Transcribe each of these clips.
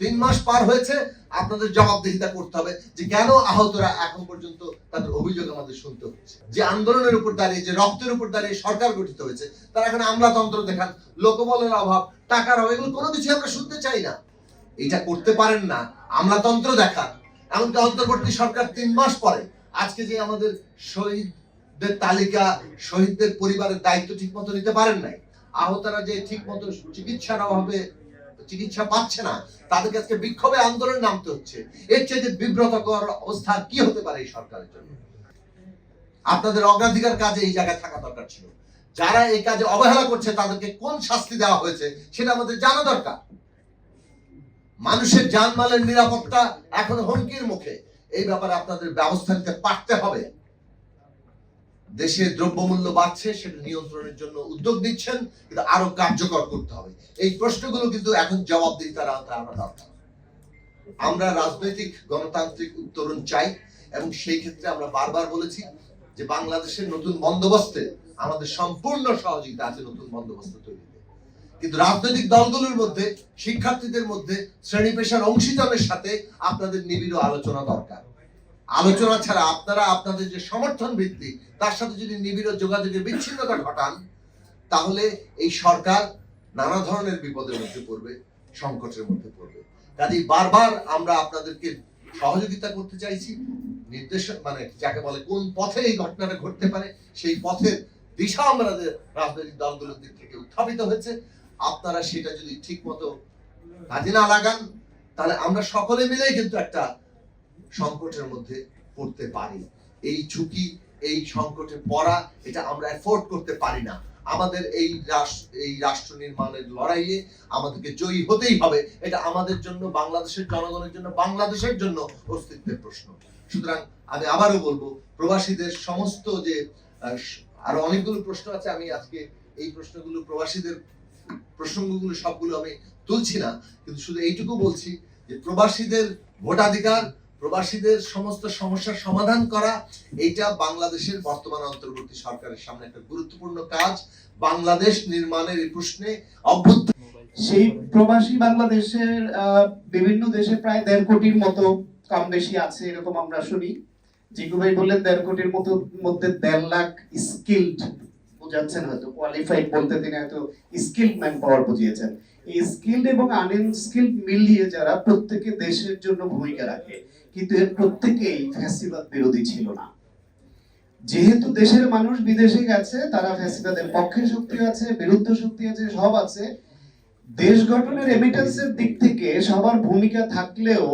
তিন মাস পার হয়েছে, আপনাদের জবাবদিহিতা করতে হবে যে কেন আহতরা এখন পর্যন্ত তাদের অভিযোগ আমাদের শুনতে হচ্ছে। যে আন্দোলনের উপর দাঁড়িয়ে, যে রক্তের উপর দাঁড়িয়ে সরকার গঠিত হয়েছে, তারা এখন আমলাতন্ত্র দেখান, লোকবলের অভাব, টাকার অভাব, এগুলো কোনো কিছু আমরা শুনতে চাই না। এটা করতে পারেন না, আমলাতন্ত্র দেখান। এমনকি অন্তর্বর্তী সরকার তিন মাস পরে, আজকে যে আমাদের শহীদদের তালিকা, শহীদদের পরিবারের দায়িত্ব ঠিক মতো নিতে পারেন নাই, আহতরা যে ঠিক মতো চিকিৎসার অভাবে চিকিৎসা পাচ্ছে না। তাদেরকে আজকে বিক্ষোভে আন্দোলন নামতে হচ্ছে। এর চেয়ে বিব্রতকর অবস্থা কি হতে পারে এই সরকারের জন্য? আপনাদের অগ্রাধিকার কাজে এই জায়গায় থাকা দরকার ছিল। যারা এই কাজে অবহেলা করছে, তাদেরকে কোন শাস্তি দেওয়া হয়েছে সেটা আমাদের জানা দরকার। মানুষের জানমালের নিরাপত্তা এখন হুমকির মুখে। এই ব্যাপারে আপনাদের ব্যবস্থা নিতে পারতে হবে। দেশে দ্রব্যমূল্য বাড়ছে, সেটা নিয়ন্ত্রণের জন্য উদ্যোগ নিচ্ছেন, কিন্তু আরও কার্যকর করতে হবে। এই প্রশ্নগুলো কিন্তু এখন জবাবদিহিতার আওতায় আনা দরকার। আমরা রাজনৈতিক, গণতান্ত্রিক উত্তরণ চাই, এবং সেই ক্ষেত্রে আমরা বারবার বলেছি যে বাংলাদেশের নতুন বন্দোবস্তে আমাদের সম্পূর্ণ সহযোগিতা আছে নতুন বন্দোবস্ত তৈরিতে। কিন্তু রাজনৈতিক দলগুলোর মধ্যে, শিক্ষার্থীদের মধ্যে, শ্রেণি পেশার অংশীদারের সাথে আপনাদের নিবিড় আলোচনা দরকার। আলোচনা ছাড়া আপনারা আপনাদের যে সমর্থন ভিত্তি, তার সাথে যদি নিবিড় যোগাযোগের বিচ্ছিন্নতা ঘটান, তাহলে এই সরকার নানা ধরনের বিপদের মধ্যে পড়বে, সংকটের মধ্যে পড়বে। কাজেই বারবার আমরা আপনাদেরকে সহযোগিতা করতে চাইছি, নির্দেশ মানে যাকে বলে কোন পথে এই ঘটনাটা ঘটতে পারে, সেই পথের দিশা আমাদের রাজনৈতিক দলগুলোর দিক থেকে উত্থাপিত হয়েছে, আপনারা সেটা যদি ঠিক মতো কাজে না লাগান, তাহলে আমরা সকলে মিলেই কিন্তু একটা সংকটের মধ্যে পড়তে পারি। এই ঝুঁকি, এই সংকটে পড়া, এটা আমরা এফোর্ড করতে পারি না। আমাদের এই রাষ্ট্র এই রাষ্ট্র নির্মাণের লড়াইয়ে আমাদেরকে জয়ী হতেই হবে। এটা আমাদের জন্য, বাংলাদেশের জনগণের জন্য, বাংলাদেশের জন্য অস্তিত্বের প্রশ্ন। সুতরাং আমি আবারও বলব, প্রবাসীদের সমস্ত যে আরও অনেকগুলো প্রশ্ন আছে, আমি আজকে এই প্রশ্নগুলো, প্রবাসীদের প্রসঙ্গগুলো সবগুলো আমি তুলছি না। কিন্তু শুধু এইটুকু বলছি যে, প্রবাসীদের ভোটাধিকার প্রবাসীদের সমস্ত সমস্যার সমাধান করা, এইটা বাংলাদেশের বর্তমান অন্তর্বর্তী সরকারের সামনে একটা গুরুত্বপূর্ণ কাজ। বাংলাদেশ নির্মাণের এই প্রশ্নে অভ্যুত্থান। সেই প্রবাসী বাংলাদেশের বিভিন্ন দেশে প্রায় দেড় কোটির মতো কম বেশি আছে এরকম আমরা শুনি। জিকু ভাই বললেন দেড় কোটির মতো, মধ্যে দেড় লাখ স্কিল্ড বুঝাচ্ছেন হয়তো কোয়ালিফাইড বলতে তিনি হয়তো স্কিল্ড ম্যান পাওয়ার বুঝিয়েছেন। এই স্কিল্ড এবং আনস্কিল্ড মিলিয়ে যারা প্রত্যেকে দেশের জন্য ভূমিকা রাখে কিন্তু এর প্রত্যেকেই ফ্যাসিবাদ বিরোধী ছিল না। যেহেতু দেশের মানুষ বিদেশে গেছে, তারা ফ্যাসিবাদের পক্ষে শক্তি আছে, বিরুদ্ধ শক্তি আছে, সব আছে। দেশ গঠনের রেমিটেন্সের দিক থেকে সবার ভূমিকা থাকলেও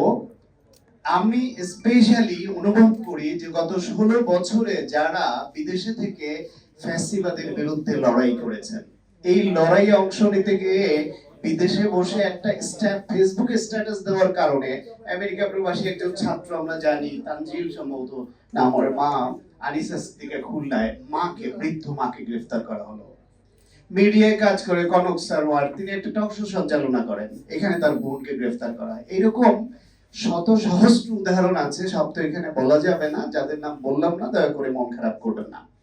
আমি স্পেশালি অনুভব করি যে গত ষোলো বছরে যারা বিদেশে থেকে ফ্যাসিবাদের বিরুদ্ধে লড়াই করেছেন, এই লড়াই অংশ নিতে গিয়ে বিদেশে বসে একটা স্ট্যাপ ফেসবুকে স্ট্যাটাস দেওয়ার কারণে আমেরিকা প্রবাসী একজন ছাত্র আমরা জানি, তানজিল সম্ভবত নাম ওর মা আনিসা সিদ্দিকা খুলনায় মাকে, বৃদ্ধ মাকে গ্রেফতার করা হলো। মিডিয়ায় কাজ করে কনক সারওয়ার তিনি একটা টক শো সঞ্চালনা করেন, এখানে তার বোনকে গ্রেফতার করা হয়। এরকম শত সহস্র উদাহরণ আছে, সব তো এখানে বলা যাবে না, যাদের নাম বললাম না, দয়া করে মন খারাপ করবেন না।